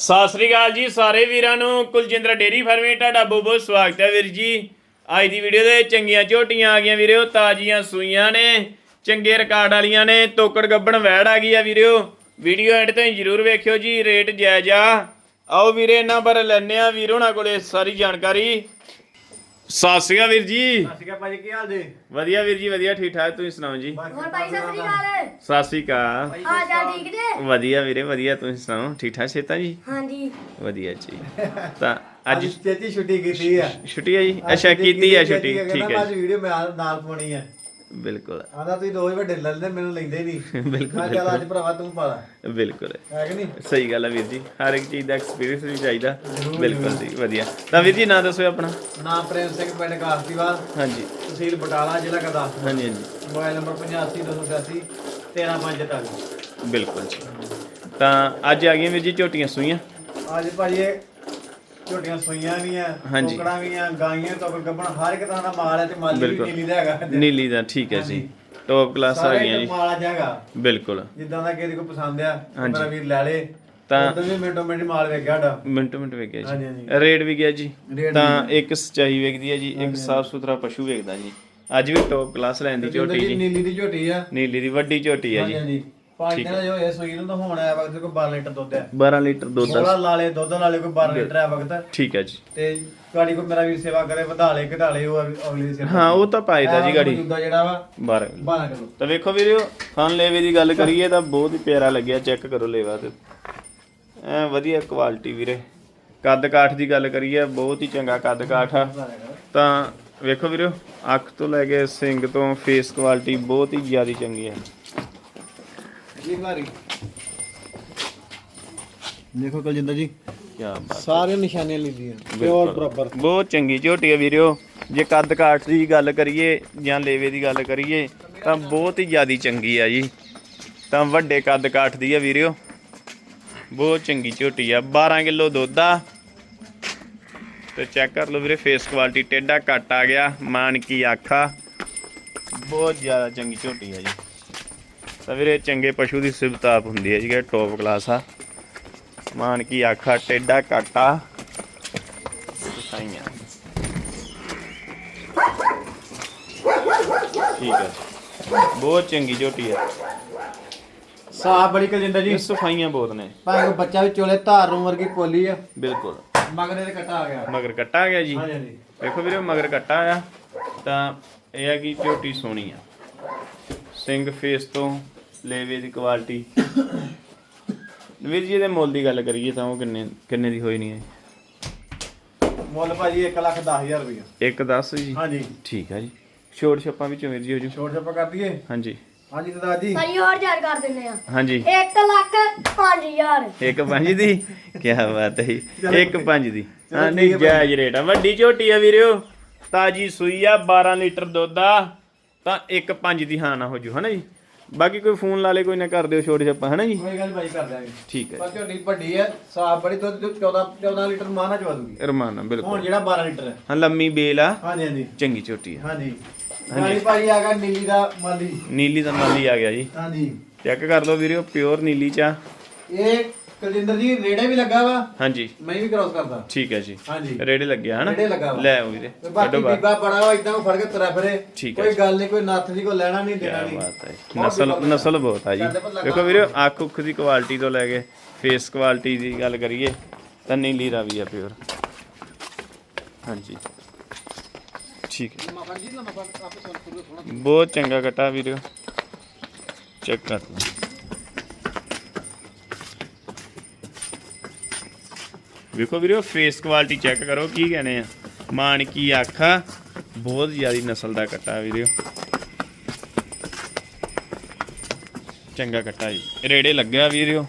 ਸਤਿ ਸ੍ਰੀ ਅਕਾਲ ਜੀ ਸਾਰੇ ਵੀਰਾਂ ਨੂੰ। ਕੁਲਜਿੰਦਰ ਡੇਰੀ ਫਾਰਮੇ, ਤੁਹਾਡਾ ਬਹੁਤ ਬਹੁਤ ਸਵਾਗਤ ਹੈ ਵੀਰ ਜੀ। ਅੱਜ ਦੀ ਵੀਡੀਓ ਦੇ ਚੰਗੀਆਂ ਝੋਟੀਆਂ ਆ ਗਈਆਂ ਵੀਰਿਓ ਤਾਜ਼ੀਆਂ ਸੂਈਆਂ ਨੇ, ਚੰਗੇ ਰਿਕਾਰਡ ਵਾਲੀਆਂ ਨੇ, ਤੋਕੜ ਗੱਬਣ ਵੈੜ ਆ ਗਈ ਆ ਵੀਰਿਓ ਵੀਡੀਓ ਐਂਡ ਤਾਈਂ ਜਰੂਰ ਵੇਖਿਓ ਜੀ ਰੇਟ ਜਾਇਜ਼ ਆ। ਆਓ ਵੀਰੇ, ਇਹਨਾਂ ਬਾਰੇ ਲੈਣੇ ਆ ਵੀਰ ਹੋਣਾ ਕੋਲੇ ਸਾਰੀ ਜਾਣਕਾਰੀ। ਸਤਿ ਸ੍ਰੀ ਅਕਾਲ ਵੀਰ ਜੀ। ਸਤਿ ਸ਼੍ਰੀ ਅਕਾਲ ਭਾਜੀ ਕੀ ਹਾਲ ਜੀ? ਵਧੀਆ ਵੀਰ ਜੀ ਵਧੀਆ ਠੀਕ ਠਾਕ ਤੁਸੀਂ ਸੁਣਾਓ ਜੀ? ਹੋਰ ਭਾਈ ਸਤਿ ਸ੍ਰੀ ਅਕਾਲ। ਸਤਿ ਸ੍ਰੀ ਅਕਾਲ। ਆ ਜਾ ਠੀਕ ਨੇ? ਵਧੀਆ ਵੀਰੇ ਵਧੀਆ ਤੁਸੀਂ ਸੁਣਾਓ? ਠੀਕ ਠਾਕ ਸੇਤਾ ਜੀ? ਹਾਂਜੀ। ਵਧੀਆ ਜੀ। ਤਾਂ ਅੱਜ ਚੇਤੀ ਛੁੱਟੀ ਕੀਤੀ ਆ। ਛੁੱਟੀ ਹੈ ਜੀ? ਅੱਛਾ ਕੀਤੀ ਹੈ ਛੁੱਟੀ ਠੀਕ ਹੈ ਅੱਜ ਵੀਡੀਓ ਮੈਂ ਨਾਲ ਪਾਉਣੀ ਆ। ਬਿਲਕੁਲ। ਆਦਾ ਤੁਸੀਂ ਦੋਵੇਂ ਵੱਡੇ ਲੈਂਦੇ ਮੈਨੂੰ ਲੈਂਦੇ ਨਹੀਂ। ਬਿਲਕੁਲ ਮੈਂ ਚੱਲ ਅੱਜ ਭਰਾਵਾ ਤੂੰ ਪਾ ਲੈ। ਬਿਲਕੁਲ। ਹੈ ਕਿ ਨਹੀਂ? ਸਹੀ ਗੱਲ ਹੈ ਵੀਰ ਜੀ। ਹਰ ਇੱਕ ਚੀਜ਼ ਦਾ ਐਕਸਪੀਰੀਅੰਸ ਵੀ ਚਾਹੀਦਾ। ਬਿਲਕੁਲ ਜੀ ਵਧੀਆ। ਤਾਂ ਵੀਰ ਜੀ ਨਾਂ ਦੱਸੋ ਆਪਣਾ? ਨਾਮ ਪ੍ਰੇਮ ਸਿੰਘ ਪਿੰਡ ਕਾਸਤੀਵਾਲ। ਹਾਂਜੀ। ਤਹਿਸੀਲ ਬਟਾਲਾ ਜ਼ਿਲ੍ਹਾ ਗੁਰਦਾਸਪੁਰ। ਹਾਂਜੀ ਹਾਂਜੀ। ਮੋਬਾਈਲ ਨੰਬਰ 8528 13543 ਬਿਲਕੁਲ ਜੀ। ਤਾਂ ਅੱਜ ਆ ਗਈਆਂ ਵੀਰ ਜੀ ਝੋਟੀਆਂ ਸੂਈਆਂ। ਅੱਜ ਭਾਜੀ ਇਹ ਝੋਟੀਆਂ ਸੋਈਆਂ ਵੀ ਆ ਹਾਂਜੀ। ਟੋਕੜਾਂ ਵੀ ਆ ਗਾਈਆਂ ਤੋਂ ਗੱਬਣ ਹਰ ਇੱਕ ਤਰ੍ਹਾਂ ਦਾ ਮਾਲ ਹੈ ਤੇ ਮਾਲੀ ਵੀ ਬਿਲਕੁਲ। ਨੀਲੀ ਦਾ ਹੈਗਾ। ਨੀਲੀ ਦਾ ਠੀਕ ਹੈ ਜੀ। ਟੌਪ ਕਲਾਸ ਆ ਸਾਰੇ ਗਈਆਂ ਜੀ। ਮਾਲ ਅੱਜ ਹੈਗਾ। ਬਿਲਕੁਲ। ਜਿੱਦਾਂ ਦਾ ਕਿਸੇ ਕੋ ਪਸੰਦ ਆ ਤੇ ਹਾਂਜੀ। ਮੇਰਾ ਵੀਰ ਲੈ ਲੇ। ਤਾਂ- ਉਦੋਂ ਵੀ ਮਿੰਟੋ ਮਿੰਟ ਮਾਲ ਵੇਖ ਗਿਆ ਸਾਡਾ। ਮਿੰਟ ਮਿੰਟ ਗਿਆ ਹਾਂਜੀ, ਜੀ। ਹਾਂਜੀ। ਰੇਟ ਵੀ ਗਿਆ ਜੀ। ਰੇਟ ਤਾਂ ਇੱਕ ਸਚਾਈ ਵੇਖਦੀ ਹੈ ਜੀ ਇੱਕ ਸਾਫ਼ ਸੁਥਰਾ ਪਸ਼ੂ ਵੇਖਦਾ ਜੀ। ਅੱਜ ਵੀ ਟੌਪ ਕਲਾਸ ਲੈਣ ਦੀ ਝੋਟੀ ਜੀ ਨੀਲੀ ਦੀ ਝੋਟੀ ਆ। ਨੀਲੀ ਦੀ ਵੱਡੀ ਝੋਟੀ ਹੈ ਹਾਂਜੀ ਜੀ ਹਾਂਜੀ। ਪੰਜ ਦਿਨ ਜੋ ਇਹ ਸੂਈ ਨੂੰ ਤਾਂ ਹੁਣ ਵਕਤ ਕੋਈ 12 ਲੀਟਰ ਦੁੱਧ ਆ। 12 ਲੀਟਰ ਦੁੱਧ ਥੋੜਾ ਦਾ ਲਾਲੇ ਦੁੱਧ ਲਾਲੇ ਕੋਈ 12 ਲੀਟਰ ਆ ਵਕਤ। ਠੀਕ ਹੈ ਜੀ। ਤੇ ਗਾੜੀ ਕੋ ਮੇਰਾ ਵੀਰ ਸੇਵਾ ਕਰੇ ਵਧਾ ਲੇ ਘਟਾ ਲੇ ਉਹ ਅਗ- ਅਗਲੀ ਦੀ ਸੇਵਾ ਹਾਂ ਉਹ ਤਾਂ ਪਾਇਦਾ ਜੀ ਗਾੜੀ। ਦੁੱਧ ਜਿਹੜਾ ਵਾ 12 ਕਿਲੋ। 12 ਕਿਲੋ। ਤਾਂ ਵੇਖੋ ਵੀਰਿਓ ਖਾਨ ਲੇਵੇ ਦੀ ਗੱਲ ਕਰੀਏ ਤਾਂ ਬਹੁਤ ਹੀ ਪਿਆਰਾ ਲੱਗਿਆ ਚੈੱਕ ਕਰੋ ਲੇਵਾ ਤੇ। ਐ ਵਧੀਆ ਕੁਆਲਿਟੀ ਵੀਰੇ। ਕੱਦ ਕਾਠ ਦੀ ਗੱਲ ਕਰੀਏ ਬਹੁਤ ਹੀ ਚੰਗਾ ਕੱਦ ਕਾਠ ਆ। ਤਾਂ ਵੇਖੋ ਵੀਰਿਓ ਅੱਖ ਤੋਂ ਲੈ ਕੇ ਸਿੰਗ ਤੋਂ ਫੇਸ ਕੁਆਲਿਟੀ ਬਹੁਤ ਹੀ ਜ਼ਿਆਦਾ ਚੰਗੀ ਹੈ ਵਾਰੀ। ਦੇਖੋ ਕੁਲਜਿੰਦਰ ਜੀ ਕੀ ਬਾਤ ਸਾਰੇ ਨਿਸ਼ਾਨੀਆਂ ਲਿਖਦੀਆਂ ਬਿਲਕੁਲ। ਬਰਾਬਰ। ਬਹੁਤ ਚੰਗੀ ਝੋਟੀ ਹੈ ਵੀਰਿਓ ਜੇ ਕੱਦ ਕਾਠ ਦੀ ਗੱਲ ਕਰੀਏ ਜਾਂ ਲੇਵੇ ਦੀ ਗੱਲ ਕਰੀਏ ਤਾਂ ਬਹੁਤ ਹੀ ਜ਼ਿਆਦੀ ਚੰਗੀ ਆ ਜੀ। ਤਾਂ ਵੱਡੇ ਕੱਦ ਕਾਠ ਦੀ ਆ ਵੀਰਿਓ ਬਹੁਤ ਚੰਗੀ ਝੋਟੀ ਆ। 12 ਕਿਲੋ ਦੁੱਧ ਆ। ਤੇ ਚੈੱਕ ਕਰ ਲਓ ਵੀਰੇ ਫੇਸ ਕੁਆਲਿਟੀ ਟੇਡਾ ਘੱਟ ਆ ਗਿਆ। ਮਾਨਕੀ ਆਖਾ। ਬਹੁਤ ਜ਼ਿਆਦਾ ਚੰਗੀ ਝੋਟੀ ਆ ਜੀ। ਤਾਂ ਵੀਰੇ ਚੰਗੇ ਪਸ਼ੂ ਦੀ ਸਿਫਤਾਪ ਹੁੰਦੀ ਹੈ ਜੀ ਕਿ ਟੌਪ ਕਲਾਸ ਆ। ਮਾਨਕੀ ਆਖਾ ਟੇਡਾ ਘਾਟਾ। ਸਫਾਈਆਂ ਠੀਕ ਹੈ ਬਹੁਤ ਚੰਗੀ ਝੋਟੀ ਹੈ ਸਾਹ ਬੜੀ ਕੁਲਜਿੰਦਰ ਜੀ। ਸਫਾਈਆਂ ਬਹੁਤ ਨੇ। ਭਾਵੇਂ ਕੋਈ ਬੱਚਾ ਵੀ ਚੋਲੇ ਧਾਰ ਨੂੰ ਵਰਗੀ ਪੋਲੀ ਆ। ਬਿਲਕੁਲ। ਮਗਰੇ ਤੇ ਕੱਟਾ ਆ ਗਿਆ। ਮਗਰ ਕੱਟਾ ਆ ਗਿਆ ਜੀ। ਹਾਂਜੀ ਹਾਂਜੀ। ਦੇਖੋ ਵੀਰੇ ਮਗਰ ਕੱਟਾ ਆ। ਤਾਂ ਇਹ ਹੈ ਕਿ ਝੋਟੀ ਸੋਹਣੀ ਆ। ਸਿੰਘ ਫੇਸ ਤੋਂ ਲੇਵੇ ਦੀ ਕੁਆਲਿਟੀ ਵੀਰ ਜੀ ਇਹਦੇ ਮੁੱਲ ਦੀ ਗੱਲ ਕਰੀਏ ਤਾਂ ਉਹ ਕਿੰਨੇ ਕਿੰਨੇ ਦੀ ਹੋਈ ਨਹੀਂ ਹੈ? ਮੁੱਲ ਭਾਜੀ 1 ਲੱਖ 10000 ਰੁਪਏ ਇੱਕ 10 ਜੀ? ਹਾਂਜੀ। ਠੀਕ ਹੈ ਜੀ। ਛੋਟ ਛੱਪਾਂ ਵਿੱਚੋਂ ਵੀਰ ਜੀ ਹੋ ਜੂ ਛੋਟ ਛੱਪਾ ਕਰ ਦਈਏ? ਹਾਂਜੀ। ਹਾਂਜੀ ਸਰਦਾਰ ਜੀ। ਸਾਰੀ ਹੋਰ ਜਾਰ ਕਰ ਦਿੰਦੇ ਆ। ਹਾਂਜੀ। 1 ਲੱਖ 5000 ਇੱਕ ਪੰਜ ਦੀ? ਕੀ ਬਾਤ ਹੈ ਜੀ। ਇੱਕ ਪੰਜ ਦੀ। ਚਲੋ ਹਾਂ ਨਹੀਂ। ਜਾਇਜ਼ ਰੇਟ ਆ। ਵੱਡੀ ਝੋਟੀ ਆ ਵੀਰਿਓ ਤਾਜੀ ਸੂਈ ਆ 12 ਲੀਟਰ ਦੁੱਧ ਆ। ਤਾਂ ਇੱਕ ਪੰਜ ਦੀ ਹਾਂ ਨਾ ਹੋ ਜੂ ਹਨਾ ਜੀ? ਬਾਕੀ ਕੋਈ ਫੋਨ ਲਾ ਲੇ ਕੋਈ ਨਾ ਕਰ ਦਿਓ ਛੋਟੇ ਛੱਪਾ ਹਨਾ ਜੀ? ਕੋਈ ਗੱਲ ਭਾਈ ਕਰ ਦਿਆਂਗੇ। ਠੀਕ ਹੈ ਪਰ ਝੋਟੀ ਵੱਡੀ ਹੈ ਸਾਫ਼ ਬੜੀ ਦੁੱਧ 14 14 ਲੀਟਰ ਮਾਨਾ ਚਵਾ ਦੂਗੀ। ਰਮਾਨਾ ਹੁਣ ਬਿਲਕੁਲ ਜਿਹੜਾ 12 ਲੀਟਰ ਹੈ। ਹਾਂ ਲੰਮੀ ਬੇਲ ਆ। ਹਾਂਜੀ ਹਾਂਜੀ। ਚੰਗੀ ਝੋਟੀ ਆ। ਹਾਂਜੀ। ਗਾੜੀ ਭਾਈ ਆ ਗਿਆ ਨੀਲੀ ਦਾ ਮਾਲੀ। ਨੀਲੀ ਦਾ ਮਾਲੀ ਆ ਗਿਆ ਜੀ। ਹਾਂਜੀ। ਚੈੱਕ ਕਰ ਲਓ ਵੀਰਿਓ ਪਿਓਰ ਨੀਲੀ ਚ ਇਹ ਕੁਲਜਿੰਦਰ ਜੀ ਰੇੜੇ ਵੀ ਲੱਗਾ ਵਾ। ਹਾਂਜੀ। ਮੈਂ ਵੀ ਕ੍ਰੋਸ ਕਰਦਾ। ਠੀਕ ਹੈ ਜੀ। ਹਾਂਜੀ। ਰੇੜੇ ਲੱਗਿਆ ਹਨਾ? ਰੇੜੇ ਲੱਗਾ ਵਾ। ਲੈ ਆਓ ਵੀਰੇ ਤੇ ਬਾਕੀ ਕੱਢੋ ਬਾਹਰ। ਬੀਬਾ ਬੜਾ ਵਾ ਇਦਾਂ ਫੜ ਕੇ ਤੁਰਿਆ ਫਿਰੇ। ਠੀਕ ਹੈ ਕੋਈ ਗੱਲ ਨਹੀਂ ਕੋਈ ਨੱਥ ਨਹੀਂ ਕੋਈ ਲੈਣਾ ਨਹੀਂ ਦੇਣਾ ਨਹੀਂ। ਬਾਤ ਹੈ ਨਸਲ ਨਸਲ ਬਹੁਤ ਆ ਜੀ। ਦੇਖੋ ਵੀਰੇ ਅੱਖ ਉੱਖ ਦੀ ਕੁਆਲਿਟੀ ਤੋਂ ਲੈ ਕੇ ਫੇਸ ਕੁਆਲਿਟੀ ਦੀ ਗੱਲ ਕਰੀਏ ਤਾਂ ਨੀਲੀ ਰਾਵੀ ਆ ਪਿਓਰ ਹਾਂਜੀ। ਠੀਕ ਹੈ। ਬਹੁਤ ਚੰਗਾ ਕਟਾ ਵੀਰੇ। ਚੈੱਕ ਕਰ ਲਓ। ਵੇਖੋ ਵੀਰੋ ਫੇਸ ਕੁਆਲਿਟੀ ਚੈੱਕ ਕਰੋ, ਕੀ ਕਹਿੰਦੇ ਆ। ਮਾਨਕੀ ਆਖਾ, ਬਹੁਤ ਜ਼ਿਆਦੀ ਨਸਲ ਦਾ ਕੱਟਾ ਵੀਰੇ। ਚੰਗਾ ਕੱਟਾ ਜੀ। ਰੇੜੇ ਲੱਗਿਆ ਵੀਰਿਓ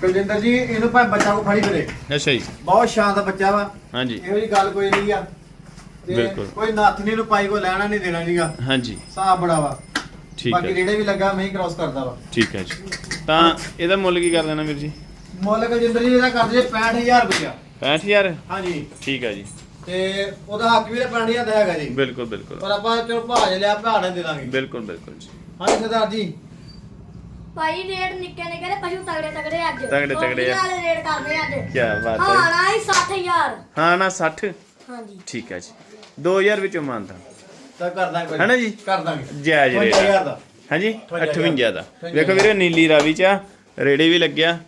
ਕੁਲਜਿੰਦਰ ਜੀ ਇਹਨੂੰ ਭਾਵੇਂ ਬੱਚਾ ਕੋ ਫੜੀ ਫਿਰੇ। ਅੱਛਾ ਜੀ। ਬਹੁਤ ਸ਼ਾਨਦਾਰ ਬੱਚਾ ਵਾ। ਹਾਂਜੀ। ਇਹੋ ਜੀ ਗੱਲ ਕੋਈ ਨਹੀਂ ਆ। ਤੇ ਬਿਲਕੁਲ। ਕੋਈ ਨੱਥ ਨਹੀਂ ਨੂੰ ਪਾਈ ਕੋ ਲੈਣਾ ਨਹੀਂ ਦੇਣਾ ਨਹੀਂਗਾ ਹਾਂਜੀ। ਸਾਹ ਬੜਾ ਵਾ। ਠੀਕ ਬਾਕੀ ਹੈ। ਰੇੜੇ ਵੀ ਲੱਗਾ ਮੈਂ ਹੀ ਕ੍ਰੋਸ ਕਰਦਾ ਵਾ। ਠੀਕ ਹੈ ਜੀ। ਤਾਂ ਇਹਦਾ ਮੁੱਲ ਕੀ ਕਰ ਦੇਣਾ ਵੀਰ ਜੀ? ਮੁੱਲ ਕੁਲਜਿੰਦਰ ਜੀ ਇਹਦਾ ਕਰਦੇ 65000 ਰੁਪਇਆ। 65000 ਹਾਂਜੀ। ਠੀਕ ਆ ਜੀ। ਤੇ ਉਹਦਾ ਹੱਕ ਵੀ ਹਜ਼ਾਰ ਦਾ ਹੈਗਾ ਜੀ। ਬਿਲਕੁਲ ਬਿਲਕੁਲ। ਪਰ ਆਪਾਂ ਚਲੋ ਭਾਜ ਲਿਆ ਭਾੜ ਦੇ ਦਾਂਗੇ। ਬਿਲਕੁਲ ਬਿਲਕੁਲ ਜੀ। ਹਾਂਜੀ ਸਰਦਾਰ ਜੀ। ਭਾਈ ਰੇਟ ਨਿੱਕੇ ਨਿੱਕੇ ਨੇ ਪਸ਼ੂ ਤਗੜੇ ਤਗੜੇ ਅੱਜ। ਤਗੜੇ ਤਗੜੇ ਆ। ਵਾਲੇ ਰੇਟ ਕਰਦੇ ਅੱਜ। ਕੀ ਬਾਤ ਹਾਂ ਹੈ ਨਾ ਹੀ 60000 ਹਾਂ ਨਾ 60 ਹਾਂਜੀ। ਠੀਕ ਹੈ ਜੀ। 2000 ਵਿੱਚੋਂ ਮੰਨਦਾ ਤਾਂ ਕਰ ਦਾਂਗੇ ਭਾਜੀ। ਹੈ ਨਾ ਜੀ? ਕਰ ਦਾਂਗੇ। ਜਾਇਜ਼ ਰੇਟ ਆ। 55000 ਦਾ। ਹਾਂਜੀ? 58 58 ਦਾ58 ਵੇਖੋ ਵੀਰੇ ਨੀਲੀ ਰਾਵੀ ਚ ਆ ਰੇੜੇ ਵੀ ਲੱਗਿਆ।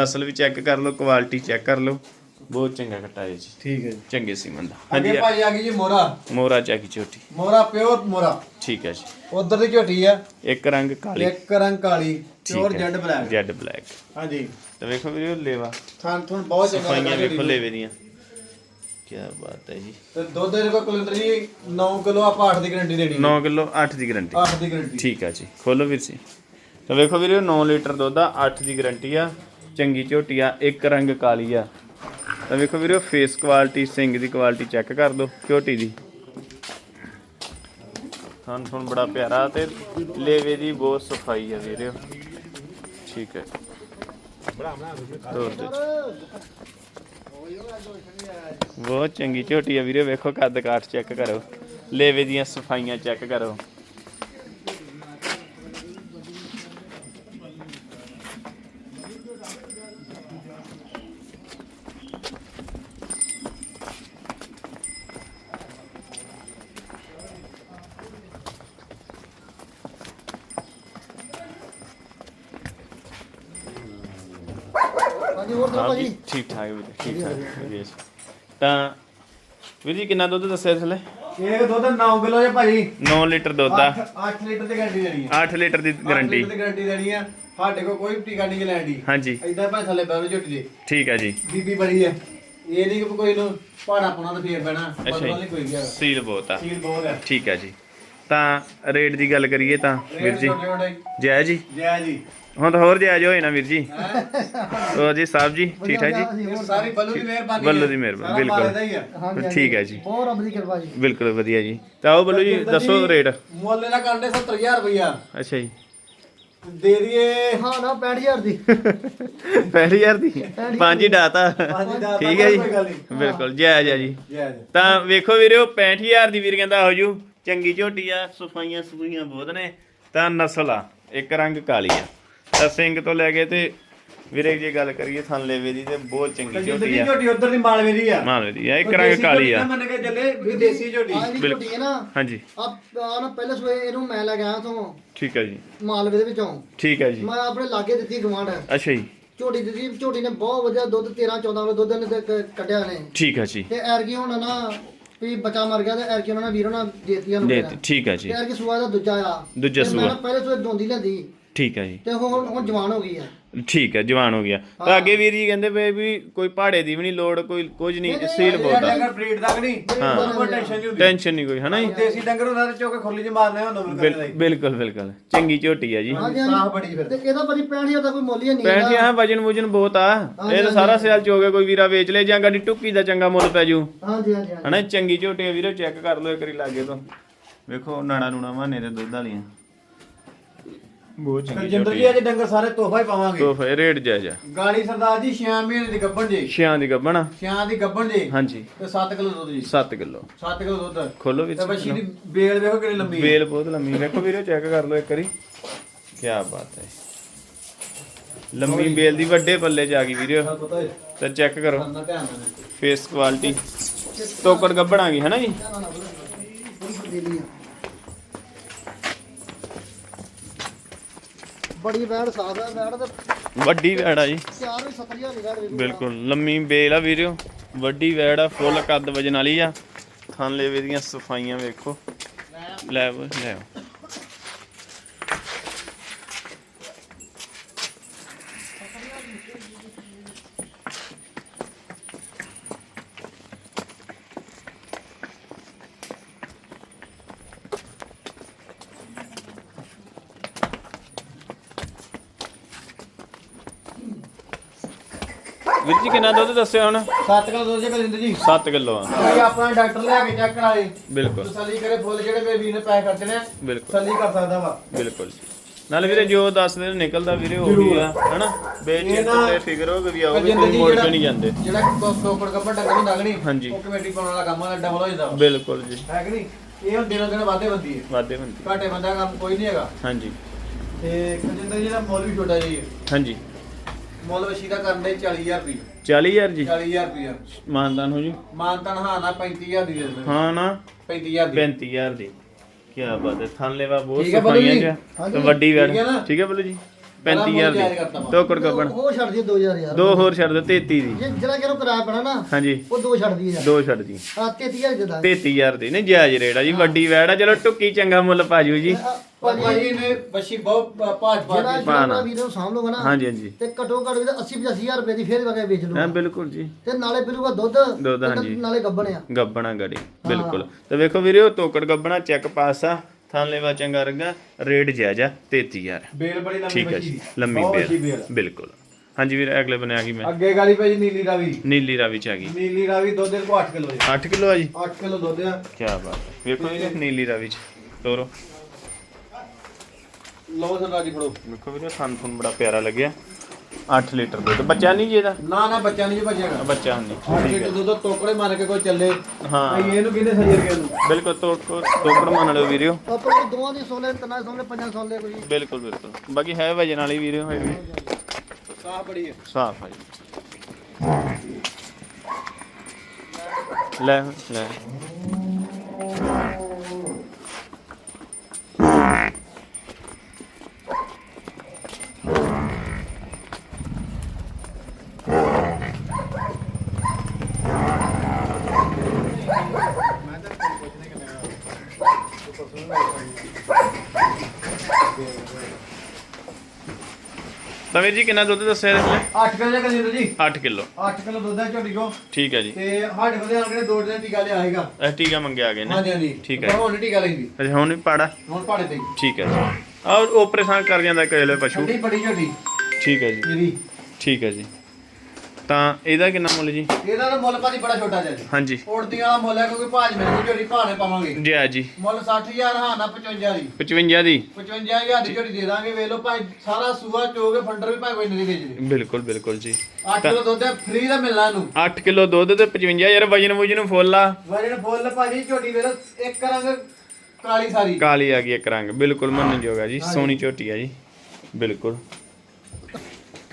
ਨਸਲ ਵੀ ਚੈੱਕ ਕਰ ਲਓ ਕੁਆਲਿਟੀ ਚੈੱਕ ਕਰ ਲਓ। ਬਹੁਤ ਚੰਗਾ ਕੱਟਾ ਹੈ ਜੀ। ਠੀਕ ਹੈ ਜੀ। ਚੰਗੇ ਸੀਮਨ ਦਾ। ਅੱਗੇ ਹਾਂਜੀ ਭਾਜੀ ਆ ਗਈ ਜੀ ਮੋਰਾ। ਮੋਰਾ ਚਾਕੀ ਝੋਟੀ। ਮੋਰਾ ਪਿਓਰ ਮੋਰਾ। ਠੀਕ ਹੈ ਜੀ। ਉਧਰ ਦੀ ਝੋਟੀ ਆ। ਇੱਕ ਰੰਗ ਕਾਲੀ। ਇੱਕ ਰੰਗ ਕਾਲੀ pure jet black. Jet black. ਹਾਂਜੀ। ਤਾਂ ਵੇਖੋ ਵੀਰੇ ਲੇਵਾ। ਥਾਂ ਥੁਣ ਬਹੁਤ ਚੰਗਾ ਸਫਾਈਆਂ ਲੱਗਾ ਵੇਖੋ ਝੋਟੀ ਲੇਵੇ ਦੀਆਂ। ਕੀ ਬਾਤ ਹੈ ਜੀ। ਤੇ ਦੁੱਧ ਦੇ ਕੋ ਕਲੰਦਰ ਜੀ 9 ਕਿਲੋ ਆਪਾਂ 8 ਦੀ ਗਾਰੰਟੀ ਦੇਣੀ 9 ਕਿਲੋ 8 ਦੀ ਗਾਰੰਟੀ। 8 ਦੀ ਗਾਰੰਟੀ। ਠੀਕ ਆ ਜੀ। ਖੋਲੋ ਵੀਰ ਜੀ। ਤਾਂ ਵੇਖੋ ਵੀਰੇ 9 ਲੀਟਰ ਦੁੱਧ ਆ 8 ਦੀ ਗਾਰੰਟੀ ਆ। ਚੰਗੀ ਝੋਟੀ ਆ ਇੱਕ ਰੰਗ ਕਾਲੀ ਆ। ਤਾਂ ਵੇਖੋ ਵੀਰੇ ਫੇਸ ਕੁਆਲਿਟੀ ਸਿੰਗ ਦੀ ਕੁਆਲਿਟੀ ਚੈੱਕ ਕਰ ਦਿਓ ਝੋਟੀ ਦੀ। ਹਾਂ ਹੁਣ ਬੜਾ ਪਿਆਰਾ ਤੇ ਲੇਵੇ ਦੀ ਬਹੁਤ ਸਫ਼ਾਈ ਆ ਵੀਰੇ। ਠੀਕ ਹੈ। ਬਹੁਤ ਚੰਗੀ ਝੋਟੀ ਆ ਵੀਰੇ ਵੇਖੋ ਕੱਦ ਕਾਠ ਚੈੱਕ ਕਰੋ। ਲੇਵੇ ਦੀਆਂ ਸਫਾਈਆਂ ਚੈੱਕ ਕਰੋ। ਹਾਂਜੀ ਹੋਰ ਹਾਂ ਜੀ ਠੀਕ ਠਾਕ ਵੀਰੇ ਠੀਕ ਠਾਕ ਵਧੀਆ ਜੀ। ਤਾਂ ਵੀਰ ਜੀ ਕਿੰਨਾ ਦੁੱਧ ਦੱਸਿਆ ਥਲੇ? ਇਹ ਦੁੱਧ 9 ਕਿਲੋ ਜੇ ਭਾਜੀ। 9 ਲੀਟਰ ਦੁੱਧ ਆ। 8 ਲੀਟਰ ਦੀ ਗਾਰੰਟੀ ਦੇਣੀ ਹੈ 8 ਲੀਟਰ ਦੀ 8 ਗਾਰੰਟੀ ਦੀ ਗਾਰੰਟੀ ਦੇਣੀ ਆ। ਸਾਡੇ ਕੋਲ ਕੋਈ ਟੀਕਾ ਨਹੀਂ ਲੈਣ ਦੀ ਹਾਂਜੀ। ਇਦਾਂ ਭਾਵੇਂ ਥੱਲੇ ਬੈਠੋ ਝੋਟੀ ਦੇ ਠੀਕ ਹੈ ਜੀ। ਬੀਬੀ ਬੜੀ ਹੈ ਇਹ ਨਹੀਂ ਕਿ ਕੋਈ ਨੂੰ ਪਹਾੜਾ ਪਾਉਣਾ ਤੇ ਫੇਰ ਪੈਣਾ ਅੱਛਾ ਬਦਲ ਨਹੀਂ ਕੋਈ ਜੀ ਗਿਆ ਸੀਲ ਬਹੁਤ ਆ। ਸੀਲ ਬਹੁਤ ਹੈ ਠੀਕ ਹੈ ਜੀ। ਤਾਂ ਰੇਟ ਦੀ ਗੱਲ ਕਰੀਏ ਤਾਂ ਵੀਰ ਜੀ। ਜੈ ਜੀ। ਜੈ ਜੀ। ਹੁਣ ਤਾਂ ਹੋਰ ਜਾਇਜ਼ ਹੋਏ ਨਾ ਵੀਰ ਜੀ। ਉਹ ਜੀ ਸਾਹਿਬ ਜੀ ਠੀਕ ਠਾਕ ਜੀ? ਸਾਰੀ ਬੱਲੂ ਦੀ ਮਿਹਰਬਾਨੀ ਬੱਲੂ ਹੈ। ਦੀ ਮਿਹਰਬਾਨੀ, ਸਾਰਾ ਬਿਲਕੁਲ। ਦਾ ਹੀ ਹੈ। ਠੀਕ ਹੈ ਜੀ। ਬਹੁਤ ਰੱਬ ਦੀ ਕਿਰਪਾ ਜੀ। ਬਿਲਕੁਲ ਵਧੀਆ ਜੀ। ਤਾਂ ਆਓ ਬੱਲੂ ਜੀ ਦੱਸੋ ਰੇਟ। ਮੁੱਲ ਇਹਦਾ ਕਰਦੇ 70000 ਰੁਪਇਆ ਅੱਛਾ ਜੀ। ਦੇ ਦਈਏ। ਹਾਂ ਨਾ 65000 ਦੀ। 65000 ਦੀ? ਪੰਜ ਹੀ ਡਾਤਾ। ਪੰਜ ਦਾ ਠੀਕ ਹੈ ਜੀ। ਬਿਲਕੁਲ ਜਾਇਜ਼ ਜੀ ਜੈ। ਜੀ ਤਾਂ ਵੇਖੋ ਵੀਰਿਓ 65000 ਦੀ ਵੀਰ ਕਹਿੰਦਾ ਹੋ ਜੂ ਚੰਗੀ ਝੋਟੀ ਆ ਸਫਾਈਆਂ ਸਫੂਈਆਂ ਬਹੁਤ ਨੇ। ਤਾਂ ਨਸਲ ਆ ਇੱਕ ਰੰਗ ਕਾਲੀ ਆ। ਸਿੰਘ ਤੋਂ ਲੈ ਕੇ ਤੇ ਵੀਰੇ ਜੇ ਗੱਲ ਕਰੀਏ ਥਨਲੇਵੇ ਦੀ ਤੇ ਬਹੁਤ ਚੰਗੀ ਝੋਟੀ ਆ। ਝੋਟੀ ਉਧਰ ਦੀ ਮਾਲਵੇ ਦੀ ਆ। ਮਾਲਵੇ ਦੀ ਆ ਇੱਕ ਰੰਗ ਕਾਲੀ ਆ। ਮੰਨ ਕੇ ਚੱਲੇ ਵੀ ਦੇਸੀ ਝੋਟੀ ਬਿਲਕੁਲ। ਝੋਟੀ ਹੈ ਨਾ ਹਾਂਜੀ। ਆ ਆ ਨਾ ਪਹਿਲੇ ਸਵੇ ਇਹਨੂੰ ਮੈਂ ਲੈ ਗਿਆ ਤੋਂ ਠੀਕ ਹੈ ਜੀ। ਮਾਲਵੇ ਦੇ ਵਿੱਚੋਂ। ਠੀਕ ਹੈ ਜੀ। ਮੈਂ ਆਪਣੇ ਲਾਗੇ ਦਿੱਤੀ ਗਵਾਂਡ ਅੱਛਾ ਜੀ। ਝੋਟੀ ਦਿੱਤੀ ਝੋਟੀ ਨੇ ਬਹੁਤ ਵਧੀਆ ਦੁੱਧ 13 14 ਕਿਲੋ ਦੁੱਧ ਨੇ ਕੱਢਿਆ ਨੇ। ਠੀਕ ਹੈ ਜੀ। ਤੇ ਐਰਗੀ ਹੁਣ ਨਾ ਵੀ ਬੱਚਾ ਮਰ ਗਿਆ ਤੇ ਐਰਗੀ ਉਹਨਾਂ ਨੇ ਵੀਰੋ ਨਾਲ ਦੇਤੀਆਂ ਨੂੰ। ਠੀਕ ਹੈ ਜੀ। ਤੇ ਐਰਗੀ ਸੂਆ ਦਾ ਦੂਜਾ ਆ। ਦੂਜਾ ਸੂਆ। ਪਹਿਲੇ ਸੂਏ ਦੋਂਦੀ ਲੈਂਦੀ। ਠੀਕ ਹੈ ਜੀ। ਤੇ ਹੁਣ ਹੁਣ ਜਵਾਨ ਹੋ ਗਈ ਆ। ਠੀਕ ਹੈ ਜਵਾਨ ਹੋ ਗਿਆ ਤਾਂ ਅੱਗੇ ਵੀਰ ਜੀ ਕਹਿੰਦੇ ਪਏ ਵੀ ਕੋਈ ਪਹਾੜੇ ਦੀ ਵੀ ਨਹੀਂ ਲੋੜ ਕੋਈ ਕੁਝ ਨਹੀਂ ਸੀਲ ਇਹ ਬਹੁਤ ਆ। ਡੰਗਰ ਬਰੀਡ ਤੱਕ ਨਹੀਂ ਹਾਂ। ਕੋਈ ਟੈਨਸ਼ਨ ਨਹੀਂ ਹੁੰਦੀ। ਟੈਨਸ਼ਨ ਨਹੀਂ ਕੋਈ ਹਨਾ ਜੀ? ਦੇਸੀ ਡੰਗਰ ਹੁੰਦਾ ਤੇ ਚੋਕੇ ਖੁੱਲੀ ਚ ਮਾਰਨੇ ਹੁੰਦਾ ਬਿਲਕੁਲ ਬਿਲ- ਬਿਲਕੁਲ ਬਿਲਕੁਲ। ਚੰਗੀ ਝੋਟੀ ਆ ਜੀ। ਸਾਹ ਬੜੀ ਫਿਰ। ਤੇ ਇਹਦਾ ਬੜੀ 65000 ਦਾ ਕੋਈ ਮੁੱਲ ਹੀ ਨਹੀਂ ਪੈਂਠੀ ਆ ਵਜਨ ਵੁਜਨ ਬਹੁਤ ਆ। ਇਹ ਤਾਂ ਸਾਰਾ ਸਿਆਲ ਚ ਹੋ ਗਿਆ ਕੋਈ ਵੀਰਾ ਵੇਚ ਲੇ ਜਾਂ ਗੱਡੀ ਟੁੱਕੀ ਦਾ ਚੰਗਾ ਮੁੱਲ ਪੈ ਜੂ। ਹਾਂਜੀ ਹਾਂਜੀ ਹਨਾ ਚੰਗੀ ਝੋਟੀ ਆ ਵੀਰੋ ਚੈੱਕ ਕਰ ਲਓ ਇੱਕ ਵਾਰੀ ਲਾਗੇ ਤੋਂ। ਵੇਖੋ ਨਾੜਾ ਨੂਣਾ ਮਾਨੇ ਤੇ ਦੁੱਧ ਵਾਲੀਆਂ। ਬਹੁਤ ਚੰਗੀ ਜਿੰਦਰ ਝੋਟੀ ਜੀ ਅੱਜ ਡੰਗਰ ਸਾਰੇ ਤੋਹਫਾ ਹੀ ਪਾਵਾਂਗੇ। ਤੋ ਫੇ ਰੇਟ ਜਾਇਜ਼ ਆ। ਗਾੜੀ ਸਰਦਾਰ ਜੀ 6 ਮਹੀਨੇ ਦੀ ਗੱਭਣ ਜੀ। ਛਿਆਂ ਦੀ ਗੱਬਣਾ 6 ਦੀ ਗੱਭਣ ਜੀ। ਹਾਂਜੀ। ਤੇ 7 ਕਿਲੋ ਦੁੱਧ ਜੀ। 7 ਕਿਲੋ। 7 ਕਿਲੋ ਦੁੱਧ। ਖੋਲੋ ਤੇ ਵਿੱਚ ਬੱਚੀ ਦੀ ਬੇਲ ਵੇਖੋ ਕਿੰਨੀ ਲੰਮੀ ਹੈ। ਬੇਲ ਬਹੁਤ ਲੰਮੀ ਵੇਖੋ ਵੀਰੋ ਚੈੱਕ ਕਰ ਲਓ ਇੱਕ ਵਾਰੀ। ਕੀ ਬਾਤ ਹੈ। ਲੰਮੀ ਬੇਲ ਦੀ ਵੱਡੇ ਪੱਲੇ ਚ ਆ ਗਈ ਵੀਰੋ। ਹਾਂ, ਪਤਾ ਹੈ। ਤਾਂ ਚੈੱਕ ਕਰੋ। ਕਰਨਾ ਧਿਆਨ ਨਾਲ। ਫੇਸ ਕੁਆਲਿਟੀ ਟੋਕਰ ਗੱਬਣਾ ਗਈ ਹਨਾ ਜੀ? ਬੜੀ ਫਰਦੀਲੀ ਆ। ਬੜੀ ਵੈੜ ਸਾਫ਼ ਹੈ ਵੈੜ ਤੇ ਵੱਡੀ ਵੈੜ ਆ ਜੀ। ਚਾਰ ਵੀ 70000 ਦੀ ਵੈੜ ਵੇਚੂ ਬਿਲਕੁਲ ਲੰਮੀ ਬੇਲ ਆ ਵੀਰਿਓ। ਵੱਡੀ ਵੈੜ ਆ ਫੁੱਲ ਕੱਦ ਵਜਨ ਵਾਲੀ ਆ। ਥਣ ਲੇਵੇ ਦੀਆਂ ਸਫਾਈਆਂ ਵੇਖੋ। ਲੈ ਲੈ ਆਓ। ਵੀਰ ਜੀ ਕਿੰਨਾ ਦੁੱਧ ਦੱਸਿਆ ਹੁਣ? 7 ਕਿਲੋ ਦੁੱਧ ਜੇ ਕਲਿੰਦਰ ਜੀ। 7 ਕਿਲੋ ਆ। ਕੋਈ ਆਪਣਾ ਡਾਕਟਰ ਲੈ ਕੇ ਚੈੱਕ ਕਰਾਏ ਬਿਲਕੁਲ। ਤਸੱਲੀ ਕਰੇ ਫੁੱਲ ਜਿਹੜੇ ਵੀਰ ਨੇ ਪੈਕ ਕਰਦੇ ਨੇ ਬਿਲਕੁਲ। ਤਸੱਲੀ ਕਰ ਸਕਦਾ ਵਾ। ਬਿਲਕੁਲ ਨਾਲ ਵੀਰੇ ਜੋ ਦੱਸਦੇ ਨੇ ਨਿਕਲਦਾ ਵੀਰੇ ਉਹ ਵੀ ਆ ਹਨਾ? ਬੇਚਿੰਤ ਤੇ ਫਿਕਰ ਹੋ ਵੀ ਆਓਗੇ ਜਿੰਦਗੀ ਕੋਈ ਮੋੜ ਕੇ ਨਹੀਂ ਜਾਂਦੇ। ਜਿਹੜਾ ਟੋਕੜ ਕੱਪੜ ਡੰਗ ਹੁੰਦਾ ਕਿ ਨਹੀਂ ਹਾਂਜੀ। ਉਹ ਕਮੇਟੀ ਪਾਉਣ ਵਾਲਾ ਕੰਮ ਆ ਡਬਲ ਹੋ ਜਾਂਦਾ ਵਾ। ਬਿਲਕੁਲ ਜੀ। ਹੈ ਕਿ ਨਹੀਂ? ਇਹ ਹੁਣ ਦਿਨੋਂ ਦਿਨ ਵਾਧੇ ਬੰਦੀ ਹੈ ਵਾਦੇ ਹੁੰਦੀ। ਘਾਟੇ ਬੰਦਾ ਕੰਮ ਕੋਈ ਨਹੀਂ ਹੈਗਾ। ਹਾਂਜੀ। ਤੇ ਕਜਿੰਦਰ ਜੀ ਦਾ ਮੁੱਲ ਵੀ ਛੋਟਾ ਜੀ ਹੈ। ਹਾਂਜੀ। ਮੁੱਲ ਵਸ਼ੀ ਦਾ ਕਰਨ ਦੇ 40000 ਰੁਪਏ 40000 ਜੀ? 40000 ਰੁਪਏ ਮਾਨਦਾਨ ਹੋ ਜੀ? ਮਾਨਤਨ ਹਾਂ ਨਾ 35000 ਦੀ ਦੇ ਦੇ ਹਾਂ ਨਾ? 35000 ਦੀ। 35000 ਦੀ। ਕੀ ਬਾਤ ਹੈ ਥਣ ਲੈਵਾ ਬਹੁਤ ਸਫਾਈਆਂ? ਚ ਵੱਡੀ ਵੈੜ। ਠੀਕ ਹੈ ਬੱਲੂ ਜੀ। 35000 ਜਾਇਜ਼ ਕਰਤਾ ਦੀ ਵਾ। ਟੋਕੜ ਗੱਬਣ ਉਹ ਛੱਡ ਦੀ 2000 ਯਾਰ। ਦੋ ਹੋਰ ਛੱਡ ਦਿਓ 33 ਦੀ। ਜੇ ਜਿਹੜਾ ਕਿਹਨੂੰ ਕਿਰਾਇਆ ਪੈਣਾ ਨਾ ਹਾਂਜੀ। ਉਹ ਦੋ ਛੱਡ ਦੀ ਯਾਰ ਦੋ ਛੱਡ ਦੀ। ਆ 33000 ਦੇ ਦਾਂ 33000 ਦੀ। ਨਹੀਂ ਜਾਇਜ਼ ਰੇਟ ਆ ਜੀ ਵੱਡੀ ਵੈੜ ਆ। ਚਲੋ ਟੁੱਕੀ ਚੰਗਾ ਮੁੱਲ ਪਾਜੂ ਜੀ। ਭਾਜੀ ਨੇ ਵਸ਼ੀ ਬਹੁਤ ਭਾਜ ਭਾਜ ਜਿਹੜਾ ਕੇ ਪਾਣਾ। ਜਿਹੜਾ ਵੀਰ ਨੂੰ ਸਾਂਭ ਨਾ ਹਾਂਜੀ ਹਾਂਜੀ। ਤੇ ਘਟੋ ਘਟ ਵੀ 80 85000 ਰੁਪਏ ਦੀ ਫੇਰ ਵਗੇ ਵੇਚ ਹਾਂ ਲੂਗਾ ਬਿਲਕੁਲ ਜੀ। ਤੇ ਨਾਲੇ ਪੀਲੂਗਾ ਦੁੱਧ ਦੁੱਧ, ਤੇ ਹਾਂਜੀ। ਨਾਲੇ ਗੱਬਣ ਆ। ਗੱਬਣਾ ਗੜੀ ਬਿਲਕੁਲ। ਤੇ ਵੇਖੋ ਵੀਰੇ ਉਹ ਤੋਕੜ ਗੱਬਣਾ ਚੈੱਕ ਪਾਸ ਆ। ਥਾਂ ਲੈਵਾ ਚੰਗਾ ਰੰਗਾ ਰੇਟ ਜਾਇਜ਼ਾ 33000 ਬੇਲ ਬੜੀ ਲੰਮੀ ਠੀਕ ਹੈ ਜੀ। ਲੰਮੀ ਬੇਲ ਬਿਲਕੁਲ। ਹਾਂਜੀ ਵੀਰੇ ਅਗਲੇ ਬਨੇ ਆ ਗਈ ਮੈਂ। ਅੱਗੇ ਗਾਲੀ ਭਾਜੀ ਨੀਲੀ ਰਾਵੀ। ਨੀਲੀ ਰਾਵੀ ਚ ਆ ਗਈ। ਨੀਲੀ ਰਾਵੀ ਦੁੱਧ ਦੇ ਕੋ 8 ਕਿਲੋ ਜੀ 8 ਕਿਲੋ ਆ ਜੀ? 8 ਕਿਲੋ ਦੁੱਧ ਆ। ਕੀ ਬਾਤ ਹੈ। ਵੇਖੋ ਵੀਰੇ ਨੀਲੀ ਰਾਵੀ ਚ। ਤੋਰੋ। ਲਓ ਸਰਦਾਰ ਜੀ ਫੜੋ। ਵੇਖੋ ਵੀਰੇ ਥੁਣ ਬੜਾ ਪਿਆਰਾ ਲੱਗਿਆ। 8 ਲੀਟਰ ਦੁੱਧ। ਬੱਚਾ ਨਹੀਂ ਜੀ ਇਹਦਾ? ਨਾ ਨਾ ਬੱਚਾ ਨਹੀਂ ਜੀ ਭੱਜੇਗਾ ਬੱਚਾ ਨਹੀਂ 8 ਠੀਕ ਹੈ। ਦੁੱਧ ਤੋਕੜੇ ਮਾਰ ਕੇ ਕੋਈ ਚੱਲੇ। ਹਾਂ। ਭਾਈ ਇਹਨੂੰ ਕਿਹਨੇ ਸਜੇ ਰਕੇ ਨੂੰ ਬਿਲਕੁਲ ਤੋੜ ਤੋਕੜ ਮੰਨ ਲਿਓ ਵੀਰਿਓ। ਆਪਣੇ ਦੋਵਾਂ ਦੀ ਸੋਲੇ ਤਿੰਨਾਂ ਦੀ ਸੋਲੇ ਪੰਜਾਂ ਦੀ ਸੋਲੇ ਕੋਈ। ਬਿਲਕੁਲ ਬਿਲਕੁਲ। ਬਾਕੀ ਹੈ ਵਜਨ ਵਾਲੀ ਵੀਰੇ ਹੋਏ ਵੀ। ਸਾਹ ਬੜੀ ਹੈ। ਸਾਫ਼ ਹੈ ਜੀ। ਲੈ ਲੈ। ਵੀਰ ਜੀ ਕਿੰਨਾ ਦੁੱਧ ਦੱਸਿਆ ਇਹਦੇ 8 ਕਿਲੋ ਜੀ ਜੀ। 8 ਕਿਲੋ। 8 ਕਿਲੋ ਦੁੱਧ ਹੈ ਝੋਟੀ ਕੋ ਠੀਕ ਹੈ ਜੀ। ਤੇ ਸਾਡੇ ਕੋਲ ਆਣ ਕੇ ਦੋ ਦਿਨ ਟੀਕਾ ਲਿਆ ਹੈਗਾ। ਇਹ ਟੀਕਾ ਮੰਗਿਆ ਗਏ ਨੇ। ਹਾਂਜੀ ਹਾਂਜੀ। ਠੀਕ ਹੈ। ਹੁਣ ਟੀਕਾ ਲੈਂਦੀ। ਅੱਛਾ ਹੁਣ ਵੀ ਪਾੜਾ? ਹੁਣ ਪਾੜੇ ਤੇ। ਠੀਕ ਹੈ ਜੀ। ਔਰ ਉਹ ਪਰੇਸ਼ਾਨ ਕਰ ਜਾਂਦਾ ਪਸ਼ੂ। ਛੋਟੀ ਬੜੀ ਝੋਟੀ। ਠੀਕ ਹੈ ਜੀ। ਠੀਕ ਹੈ ਜੀ। ਤਾਂ ਇਹਦਾ ਕਿੰਨਾ ਮੁੱਲ ਜੀ? ਇਹਦਾ ਤਾਂ ਮੁੱਲ ਭਾਜੀ ਬੜਾ ਛੋਟਾ ਜਿਹਾ ਜੀ। ਹਾਂਜੀ। ਉੜਦੀਆਂ ਵਾਲਾ ਮੁੱਲ ਹੈ ਕਿਉਂਕਿ ਭਾਜ ਮੈਨੂੰ ਝੋਟੀ ਭਾਣੇ ਪਾਵਾਂਗੇ। ਜੀ ਆ ਜੀ। ਮੁੱਲ 60000 ਹਾਂ ਨਾ 55 ਦੀ। 55 ਦੀ? 55000 ਦੀ ਝੋਟੀ ਦੇ ਦਾਂਗੇ ਵੇਖ ਲਓ ਭਾਈ ਸਾਰਾ ਸੂਆ ਚੋਗੇ ਫੰਡਰ ਵੀ ਭਾਈ ਕੋਈ ਨਹੀਂ ਵੇਚਦੇ ਬਿਲਕੁਲ ਬਿਲਕੁਲ ਜੀ। 8 ਕਿਲੋ ਦੁੱਧ ਫ੍ਰੀ ਦਾ ਮਿਲਣਾ ਇਹਨੂੰ। 8 ਕਿਲੋ ਦੁੱਧ ਤੇ 55000 ਵਜਨ ਵਜਨ ਫੁੱਲ ਆ। ਵਜਨ ਫੁੱਲ ਭਾਜੀ ਝੋਟੀ ਵੇਖ ਲਓ ਇੱਕ ਰੰਗ ਕਾਲੀ ਸਾਰੀ। ਕਾਲੀ ਆ ਗਈ ਇੱਕ ਰੰਗ ਬਿਲਕੁਲ ਮੰਨਣਯੋਗ ਆ ਜੀ ਸੋਹਣੀ ਝੋਟੀ ਆ ਜੀ ਬਿਲਕੁਲ।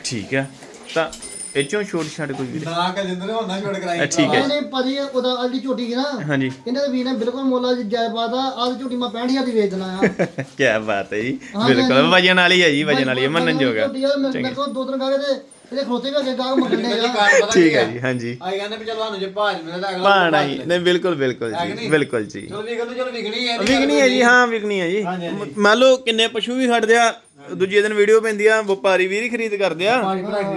ਠੀਕ ਹੈ ਤਾਂ ਇਹ ਚੋਂ ਛੋਟ ਛੱਡ ਕੋਈ ਵੀਰੇ ਨਾ ਕੇ ਜਿੰਦਰ ਹੋਣਾ ਛੋੜ ਕਰਾਈ ਠੀਕ ਹੈ। ਨਹੀਂ ਭਾਜੀ ਉਹਦਾ ਦੀ ਝੋਟੀ ਸੀ ਨਾ ਹਾਂਜੀ। ਇਹਨਾਂ ਦੇ ਵੀਰ ਨੇ ਬਿਲਕੁਲ ਮੁੱਲ ਜਾਇਬਾਦ ਆ ਆਹ ਝੋਟੀ ਮੈਂ 65000 ਦੀ ਵੇਚ ਦੇਣਾ ਆ। ਕੀ ਬਾਤ ਹੈ ਜੀ। ਹਾਂਜੀ, ਬਿਲਕੁਲ ਹਾਂਜੀ। ਵਜਨ ਵਾਲੀ ਹੈ ਜੀ ਵਜਨ ਵਾਲੀ ਹੈ ਝੋਟੀ ਆ, ਮੇਰੇ ਮੇਰੇ ਕੋਲ ਦੋ ਤਿੰਨ ਗਾਗੇ ਤੇ ਇਹਦੇ ਖਲੋਤੇ ਵੀ ਅੱਗੇ ਗਾਗ ਮੰਗਣੇ ਆ। ਠੀਕ ਹੈ ਜੀ ਹਾਂਜੀ। ਆਈ ਕਹਿੰਦੇ ਵੀ ਚਲੋ ਸਾਨੂੰ ਜੇ ਭਾਜ ਮਿਲਦਾ ਅਗਲਾ ਪਾਣਾ ਜੀ ਨਹੀਂ ਬਿਲਕੁਲ ਬਿਲਕੁਲ ਹੈ ਕਿ ਜੀ ਨਹੀਂ? ਬਿਲਕੁਲ ਜੀ। ਚਲੋ ਵਿਕਣ ਨੂੰ ਚਲੋ ਵਿਕਣੀ ਹੈ ਇਹਦੀ ਗੱਲ ਵਿਕਣੀ ਹੈ ਜੀ ਹਾਂ। ਵਿਕਣੀ ਹੈ ਜੀ। ਹਾਂਜੀ, ਹਾਂਜੀ। ਮੰਨ ਲਓ ਕਿੰਨੇ ਪਸ਼ੂ ਵੀ ਖੜਦੇ ਆ ਦੂਜੇ ਦਿਨ ਵੀਡੀਓ ਪੈਂਦੀ ਆ ਵਪਾਰੀ ਵੀਰ ਹੀ ਖਰੀਦ ਕਰਦੇ ਆ।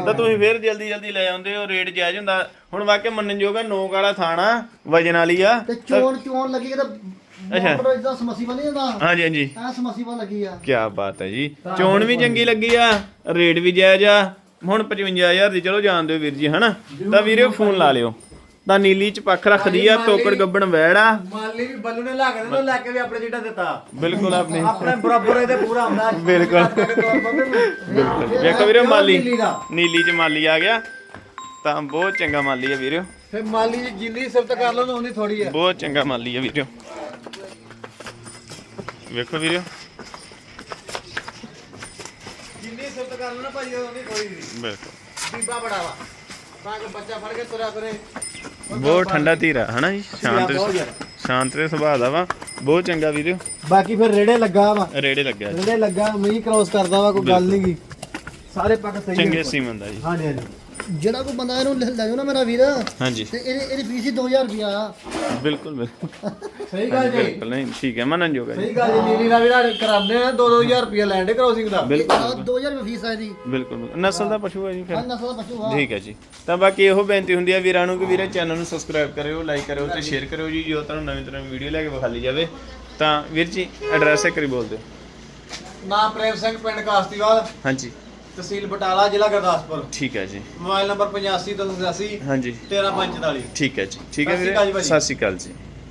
ਤਾਂ ਤੁਸੀਂ ਫੇਰ ਜਲਦੀ ਜਲਦੀ ਲੈ ਆਉਂਦੇ ਹੋ ਰੇਟ ਜਾਇਜ਼ ਹੁੰਦਾ। ਹੁਣ ਵਾਕਿਆ ਮੰਨਣਯੋਗ ਆ ਨੋਕ ਵਾਲਾ ਥਾਣਾ ਵਜਨ ਵਾਲੀ ਆ। ਤੇ ਚੋਣ ਚੋਣ ਲੱਗੀ ਕਿ ਅੱਛਾ। ਮੋਟਰ ਇਦਾਂ ਸਮਸੀ ਬਣੀ ਜਾਂਦਾ। ਹਾਂਜੀ ਹਾਂਜੀ। ਐ ਸਮਸੀ ਬਣ ਲੱਗੀ ਆ। ਕੀ ਬਾਤ ਹੈ ਜੀ। ਚੋਣ ਵੀ ਚੰਗੀ ਲੱਗੀ ਆ ਰੇਟ ਵੀ ਜਾਇਜ਼ ਆ। ਹੁਣ 55000 ਦੀ ਚਲੋ ਜਾਣ ਦਿਓ ਵੀਰ ਜੀ ਹਨਾ? ਤਾਂ ਵੀਰੇ ਫੋਨ ਲਾ ਲਿਓ। ਤਾਂ ਨੀਲੀ ਚ ਪੱਖ ਰੱਖਦੀ ਆ ਤੋਕੜ ਗੱਬਣ ਵੈੜ ਆ। ਮਾਲੀ ਵੀ ਬੱਲੂ ਨੇ ਲਾ ਕੇ ਦੇਣਾ ਲੈ ਕੇ ਵੀ ਆਪਣੇ ਜਿਹੜਾ ਦਿੱਤਾ। ਬਿਲਕੁਲ ਆਪਣੇ। ਆਪਣੇ ਬਰਾਬਰ ਇਹਦੇ ਪੂਰਾ ਆਉਂਦਾ ਬਿਲਕੁਲ। ਬਿਲਕੁਲ। ਵੇਖੋ ਵੀਰੇ ਮਾਲੀ ਨੀਲੀ ਦਾ। ਨੀਲੀ ਚ ਮਾਲੀ ਆ ਗਿਆ। ਤਾਂ ਬਹੁਤ ਚੰਗਾ ਮਾਲੀ ਆ ਵੀਰੇ। ਫੇ ਮਾਲੀ ਜੀ ਜਿੰਨੀ ਸਿਫਤ ਕਰ ਲਓ ਨਾ ਉਨੀ ਥੋੜੀ ਹੈ ਬਹੁਤ ਚੰਗਾ ਮਾਲੀ ਆ ਵੀਰੇ। ਵੇਖੋ ਵੀਰੇ। ਜਿੰਨੀ ਸਿਫਤ ਕਰ ਲਓ ਨਾ ਭਾਈ ਉਨੀ ਥੋੜੀ ਜੀ। ਬਿਲਕੁਲ। ਬੀਬਾ ਬੜਾ ਵਾ। ਤਾਂ ਕਿ ਬੱਚਾ ਫੜ ਕੇ ਤੁਰਿਆ ਕਰੇ ਬਹੁਤ ਠੰਡਾ ਧੀਰਾ ਹਨਾ ਜੀ? ਸ਼ਾਂਤ। ਸ਼ਾਂਤ ਦੇ ਸੁਭਾਅ ਦਾ ਵਾ। ਬਹੁਤ ਚੰਗਾ ਵੀਰੇ। ਬਾਕੀ ਫਿਰ ਰੇੜੇ ਲੱਗਾ ਵਾ। ਰੇੜੇ ਲੱਗਿਆ ਰੇੜੇ ਲੱਗਾ ਮੀਂਹ ਕ੍ਰੋਸ ਕਰਦਾ ਵਾ ਕੋਈ ਗੱਲ ਨਹੀਂ ਗੀ ਸਾਰੇ ਪੱਕ ਸਹੀ ਚੰਗੇ। ਸੀਮਨ ਦਾ ਜੀ। ਹਾਂਜੀ ਹਾਂਜੀ। ਜਿਹੜਾ ਕੋਈ ਬੰਦਾ ਇਹਨੂੰ ਲੈ ਲੈ ਜਾਓ ਨਾ ਮੇਰਾ ਵੀਰ ਹਾਂਜੀ। ਤੇ ਇਹਦੀ ਇਹਦੀ ਫੀਸ ਹੀ 2000 ਰੁਪਿਆ ਆ। ਬਿਲਕੁਲ ਬਿਲਕੁਲ। ਸਹੀ ਗੱਲ ਜੀ। ਬਿਲਕੁਲ ਨਹੀਂ ਠੀਕ ਹੈ ਮੰਨਣ ਜੋਗਾ ਜੀ। ਸਹੀ ਗੱਲ ਜੀ ਨੀਲੀ ਦਾ ਜਿਹੜਾ ਕਰਾਉਂਦੇ ਆ 2-2000 ਰੁਪਏ ਲੈਂਦੇ ਕ੍ਰੋਸਿੰਗ ਦਾ ਬਿਲਕੁਲ 2000 ਰੁਪਏ ਫੀਸ ਆ ਇਹਦੀ। ਬਿਲਕੁਲ ਬਿਲਕੁਲ। ਨਸਲ ਦਾ ਪਸ਼ੂ ਹੈ ਜੀ ਫਿਰ। ਹਾਂ ਨਸਲ ਦਾ ਪਸ਼ੂ ਆ ਠੀਕ ਹੈ ਜੀ। ਤਾਂ ਬਾਕੀ ਇਹੋ ਬੇਨਤੀ ਹੁੰਦੀ ਹੈ ਵੀਰਾਂ ਨੂੰ ਕਿ ਵੀਰੇ ਚੈਨਲ ਨੂੰ ਸਬਸਕ੍ਰਾਈਬ ਕਰਿਓ ਲਾਈਕ ਕਰਿਓ ਤੇ ਸ਼ੇਅਰ ਕਰਿਓ ਜੀ ਜੋ ਤੁਹਾਨੂੰ ਨਵੀਂ ਤਰ੍ਹਾਂ ਵੀਡੀਓ ਲੈ ਕੇ ਵਿਖਾਲੀ ਜਾਵੇ ਤਾਂ ਵੀਰ ਜੀ ਐਡਰੈਸ ਇੱਕ ਵਾਰੀ ਬੋਲ ਦਿਓ। ਨਾਮ ਪ੍ਰੇਮ ਸਿੰਘ ਪਿੰਡ ਕਾਸਤੀਵਾਲ। ਹਾਂਜੀ। ਤਹਿਸੀਲ ਬਟਾਲਾ ਜ਼ਿਲ੍ਹਾ ਗੁਰਦਾਸਪੁਰ। ਠੀਕ ਹੈ ਜੀ। ਮੋਬਾਈਲ ਨੰਬਰ 85 286 ਹਾਂਜੀ। 13544 ਠੀਕ ਹੈ ਜੀ। ਠੀਕ ਹੈ ਵੀਰੇ। ਸਤਿ ਸ਼੍ਰੀ ਅਕਾਲ ਜੀ।